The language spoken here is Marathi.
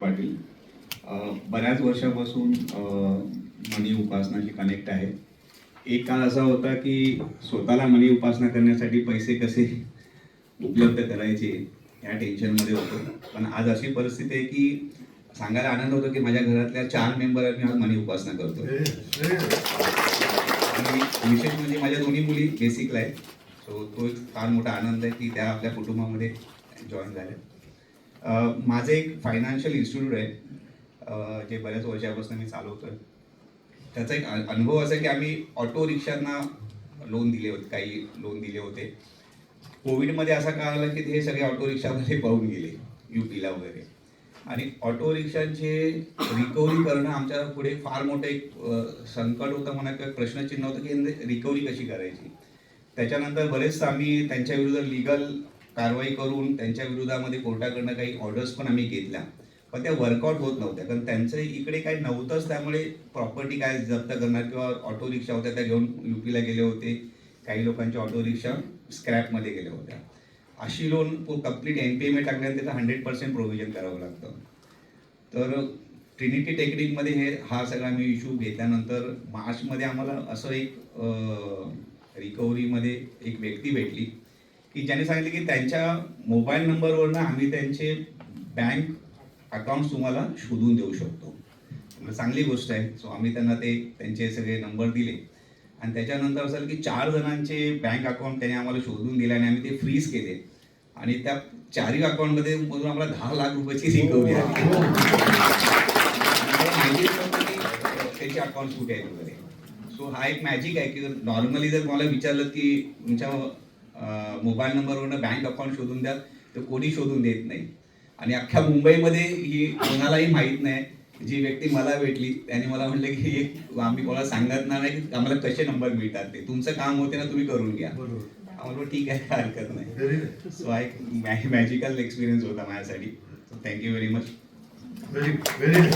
पाटील बऱ्याच वर्षापासून मनी उपासनाशी कनेक्ट आहे. एक काळ असा होता की स्वतःला मनी उपासना करण्यासाठी पैसे कसे उपलब्ध करायचे या टेन्शनमध्ये होतो. पण आज अशी परिस्थिती आहे की सांगायला आनंद होतो की माझ्या घरातल्या चार मेंबर मी आज मनी उपासना करतो आणि विशेष म्हणजे माझ्या दोन्ही मुली बेसिकला आहेत. सो तो एक फार मोठा आनंद आहे की त्या आपल्या कुटुंबामध्ये जॉईन झाल्या. माझं एक फायनान्शियल इन्स्टिट्यूट आहे जे बऱ्याच वर्षापासून मी चालवतोय. त्याचा एक अनुभव असा की आम्ही ऑटो रिक्षांना लोन दिले होते काही लोन दिले होते. कोविडमध्ये असा काळ आला की हे सगळे ऑटो रिक्षामध्ये पाहून गेले युपीला वगैरे. आणि ऑटो रिक्षांचे रिकव्हरी करणं आमच्या पुढे फार मोठं एक संकट होतं म्हणा किंवा प्रश्नचिन्ह होतं की रिकव्हरी कशी करायची. त्याच्यानंतर बरेच आम्ही त्यांच्या विरुद्ध लिगल कारवाई करून त्यांच्या विरोधामध्ये कोर्टाकडनं काही ऑर्डर्स पण आम्ही घेतल्या. पण त्या वर्कआउट होत नव्हत्या. कारण त्यांचं इकडे काही नव्हतंच त्यामुळे प्रॉपर्टी काय जप्त करणार किंवा ऑटो रिक्षा होत्या त्या घेऊन युपीला गेले होते. काही लोकांच्या ऑटो रिक्षा स्क्रॅपमध्ये गेल्या होत्या. अशी loan complete N P M A टाकल्यानंतर त्याचं हंड्रेड पर्सेंट प्रोव्हिजन करावं लागतं. तर ट्रिनिटी टेक्निकमध्ये हे हा सगळा मी इश्यू घेतल्यानंतर मार्चमध्ये आम्हाला असं एक रिकव्हरीमध्ये एक व्यक्ती भेटली. की ज्याने सांगितलं की त्यांच्या मोबाईल नंबरवरनं आम्ही त्यांचे बँक अकाउंट्स तुम्हाला शोधून देऊ शकतो. म्हणजे चांगली गोष्ट आहे. सो आम्ही त्यांना ते त्यांचे सगळे नंबर दिले. आणि त्याच्यानंतर असं झालं की चार जणांचे बँक अकाउंट त्याने आम्हाला शोधून दिले आणि आम्ही ते फ्रीज केले. आणि त्या चारही अकाउंटमध्ये मधून आम्हाला दहा लाख रुपयाची रिकव्हरी आली. नव्हतं की त्याचे अकाउंट कुठे आहेत वगैरे. सो हा एक मॅजिक आहे की नॉर्मली जर मला विचारलं की तुमच्या मोबाईल नंबरवरनं बँक अकाउंट शोधून द्या तर कोणी शोधून देत नाही. आणि अख्ख्या मुंबईमध्ये ही कोणालाही माहीत नाही जी व्यक्ती मला भेटली त्याने मला म्हटलं की हे आम्ही कोणाला सांगत नाही की आम्हाला कसे नंबर मिळतात ते? तुमचं काम होते ना तुम्ही करून घ्या. आम्हाला ठीक आहे काय हरकत नाही. सो हा एक मॅजिकल एक्सपिरियन्स होता माझ्यासाठी. Thank you very much very very